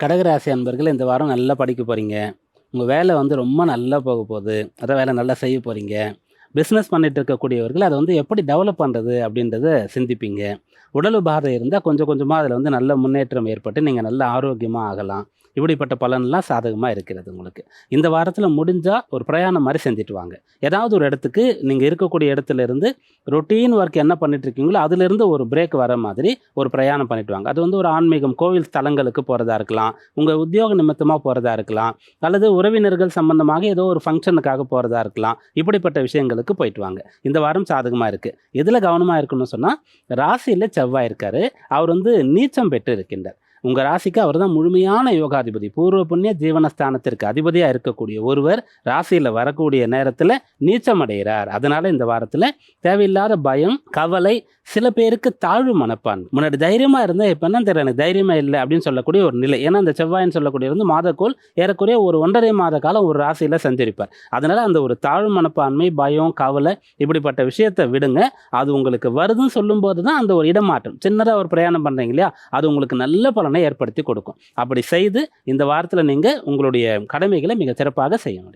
கடகராசி அன்பர்கள் இந்த வாரம் நல்லா படிக்க போகிறீங்க உங்கள் வேலை வந்து ரொம்ப நல்லா போக போகுது. அதான் வேலை நல்லா செய்ய போகிறீங்க பிஸ்னஸ் பண்ணிட்டு இருக்கக்கூடியவர்கள் அதை வந்து எப்படி டெவலப் பண்ணுறது அப்படின்றத சிந்திப்பீங்க. உடல் உபாதை இருந்தால் கொஞ்சம் கொஞ்சமாக அதில் வந்து நல்ல முன்னேற்றம் ஏற்பட்டு நீங்கள் நல்ல ஆரோக்கியமாக ஆகலாம். இப்படிப்பட்ட பலன்லாம் சாதகமாக இருக்கிறது உங்களுக்கு. இந்த வாரத்தில் முடிஞ்சால் ஒரு பிரயாணம் மாதிரி செஞ்சுட்டு வாங்க. ஏதாவது ஒரு இடத்துக்கு நீங்கள் இருக்கக்கூடிய இடத்துல இருந்து ரொட்டீன் ஒர்க் என்ன பண்ணிட்டு இருக்கீங்களோ அதுலேருந்து ஒரு பிரேக் வர மாதிரி ஒரு பிரயாணம் பண்ணிட்டு வாங்க. அது வந்து ஒரு ஆன்மீகம் கோவில் ஸ்தலங்களுக்கு போகிறதா இருக்கலாம் உங்கள் உத்தியோக நிமித்தமாக போகிறதா இருக்கலாம் அல்லது உறவினர்கள் சம்பந்தமாக ஏதோ ஒரு ஃபங்க்ஷனுக்காக போகிறதா இருக்கலாம் இப்படிப்பட்ட விஷயங்கள் விஷயங்களுக்கு போயிட்டு வாங்க இந்த வாரம் சாதகமாக இருக்குது எதில் கவனமாக இருக்கணும்னு சொன்னால் ராசியில் செவ்வாய் இருக்காரு. அவர் வந்து நீச்சம் பெற்று இருக்கின்றார் உங்கள் ராசிக்கு அவர் தான் முழுமையான யோகாதிபதி. பூர்வ புண்ணிய ஜீவனஸ்தானத்திற்கு அதிபதியாக இருக்கக்கூடிய ஒருவர் ராசியில் வரக்கூடிய நேரத்தில் நீச்சம் அடைகிறார் அதனால் இந்த வாரத்தில் தேவையில்லாத பயம் கவலை சில பேருக்கு தாழ்வு மனப்பான் முன்னாடி தைரியமாக இருந்தால் இப்போ என்ன தெரியல எனக்கு தைரியமாக இல்லை அப்படின்னு சொல்லக்கூடிய ஒரு நிலை. ஏன்னா அந்த செவ்வாயின்னு சொல்லக்கூடிய வந்து மாதக்கோள் ஏறக்குறைய ஒரு ஒன்றரை மாத காலம் ஒரு ராசியில் சஞ்சரிப்பார். அதனால் அந்த ஒரு தாழ்வு மனப்பான்மை பயம் கவலை இப்படிப்பட்ட விஷயத்தை விடுங்க. அது உங்களுக்கு வருதுன்னு சொல்லும்போது தான் அந்த ஒரு இடமாற்றம். சின்னதாக ஒரு பிரயாணம் பண்ணுறீங்க இல்லையா? அது உங்களுக்கு நல்ல பலனை ஏற்படுத்தி கொடுக்கும். அப்படி செய்து இந்த வாரத்தில் நீங்கள் உங்களுடைய கடமைகளை மிக சிறப்பாக செய்ய முடியும்.